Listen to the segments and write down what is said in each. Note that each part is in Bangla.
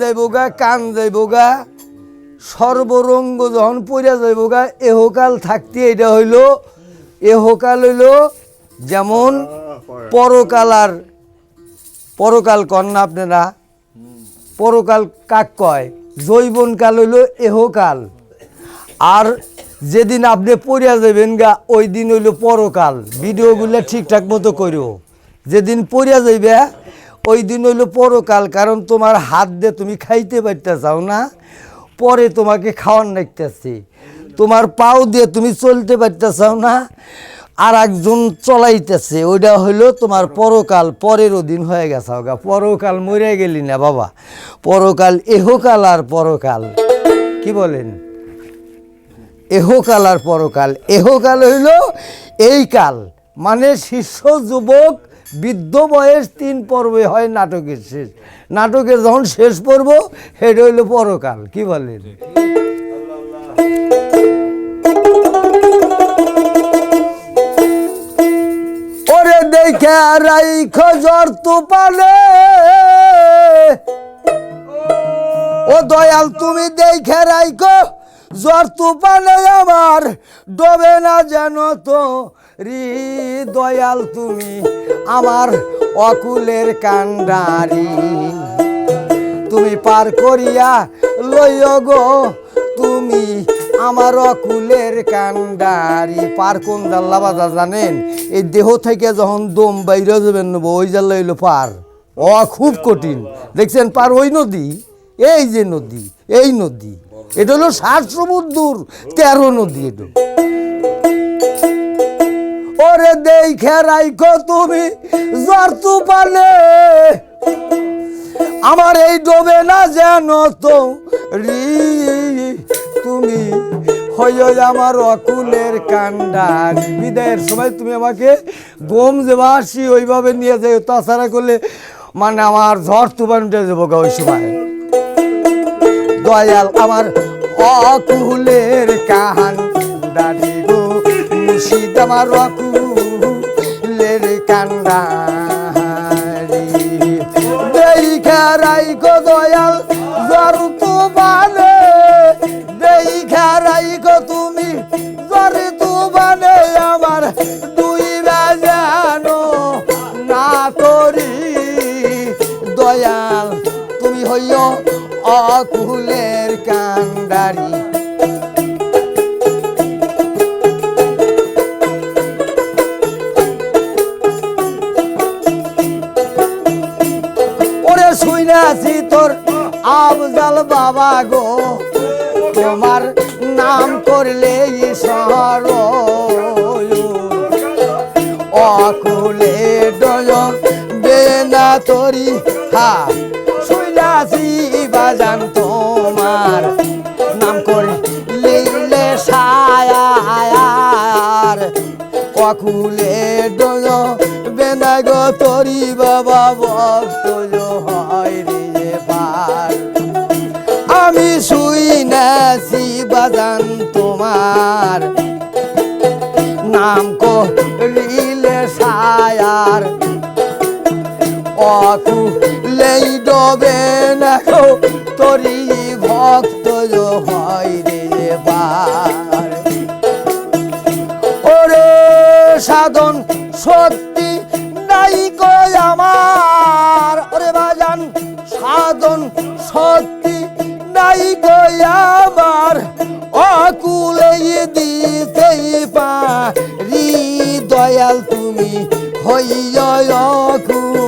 যাইবগা, কান যাইবগা, সর্বরঙ্গ যখন পড়িয়া যাইবগা, এহকাল থাকতে এটা হইল, এহকাল হইল যেমন পরকাল আর পরকাল কন্যা আপনারা? পরকাল কাক কয়? জৈবনকাল হইল এহকাল। আর যেদিন আপনি পড়িয়া যাবেন গা ওই দিন হইল পরকাল। ভিডিওগুলো ঠিকঠাক মতো করো যেদিন পড়িয়া যাইবে ওই দিন হইল পরকাল, কারণ তোমার হাত দিয়ে তুমি খাইতে পারতে চাও না, পরে তোমাকে খাওয়ার নাইতেছে তোমার পাও দিয়ে তুমি চলতে পারতে চাও না আর একজন চলাইতেছে, ওইটা হইল তোমার পরকাল পরেরও দিন হয়ে গেছে গা পরকাল মরে গেলি না বাবা, পরকাল এহকাল আর পরকাল। কি বলেন? এহকাল আর পরকাল। এহকাল হইল এই কাল মানে শিষ্য, যুবক বৃদ্ধ বয়স তিন পর্বে হয় নাটকের শেষ। নাটকের যখন শেষ পর্ব সেটা হইল পরকাল, কি বলেন? ওরে দেখে রাইখ জ্বর তুপালে ও দয়াল, তুমি দেখে রাইখো জ্বর তুফানে আমার ডবে না যেন তো। রি দয়াল তুমি আমার অকুলের কান্ডারি তুমি পার করিয়া লইয় গো, তুমি আমার অকুলের কান্ডারি পার কোন জাল্লা বাজা জানেন? এই দেহ থেকে যখন দম বাইরে যাবেন নেব, ওই জাল্লা হইল পার। ও, খুব কঠিন। দেখছেন, পার ওই নদী, এই যে নদী, এই নদী। এটা হলো সাত সমুদ্র তেরো নদী এটা। ওরে দেখে রাইখো তুমি জ্বর তুফানে। আমার এই ডোবে না যেন তো রি, তুমি হইয় আমার অকুলের কান্ডার বিদায়ের সময় তুমি আমাকে গোম যে বাসি ওইভাবে নিয়ে যাই তাছাড়া করলে মানে আমার ঝড় তুফান যাব গা ওই সময়। দয়াল আমার অকুলের কাহান দাদি গো। মুর্শিদ আমার অকুলের কান্ডারি দেখা রাইকো দয়াল অকুলের কান্ডারি। ওরে শুইনাছি তোর আফজাল বাবা গো, তোমার নাম করলে ঈশ্বর অকুলে ডয় বেনা তরি হা। শুইলাছি অকুলে ডয় বেনা গো তরি বাবা ভক্ত হয় রে পার আমি শুই নাছি বাজান তোমার, নাম করিলে সায়ার। অকু লেই ডবে না তরি ভক্ত হয় রে বার সাধন সত্যি নাই কই আমার। ওরে বাজান, সাধন সত্যি নাই কই আমার। অকুলে দিতে পা দয়াল তুমি হইয় অকুলের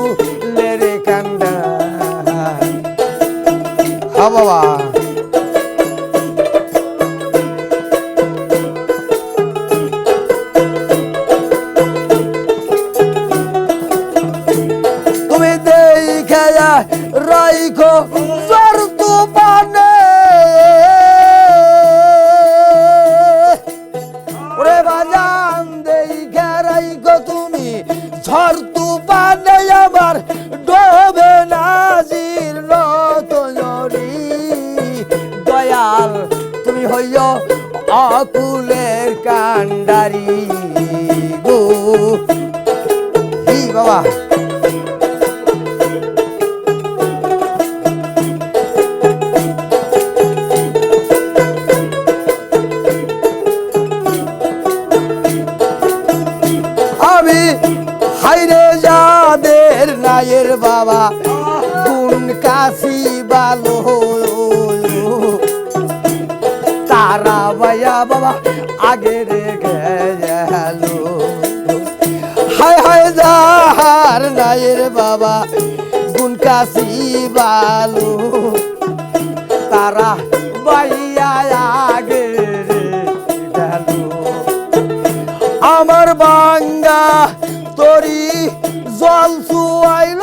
রাইখো জ্বর তুফানে। ওরে বাজান দেখে রাইখো তুমি ঝড় তুফানে বাবা গুন কাশি বালো তারা ভাইয়া বাবা, আগে রেখে গেল। হায় হায় যাহার নায়ের বাবা গুন কাশি বালো তারা বাইয়া আগে আমার বাঙ্গা তরি জল চুয়াইল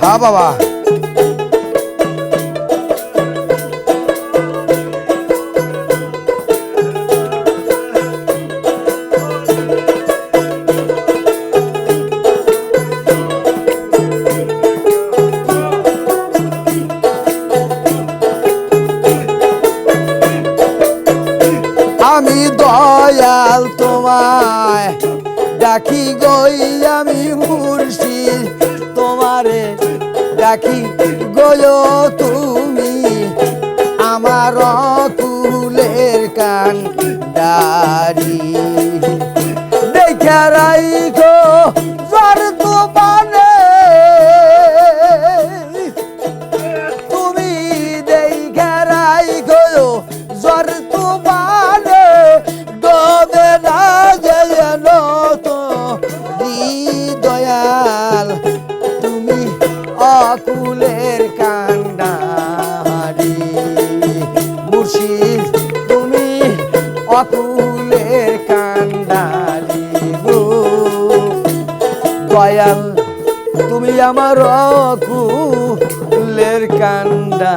হ্যাঁ বাবা। আমি দয়াল তোমায় ডাকি গই আমি তোমারে ডাকি গোলো তুমি আমার তুলের কান ডারি দেখা রাইখো অকুলের কান্ডারি গো। দয়াল তুমি আমার অকুলের কান্ডা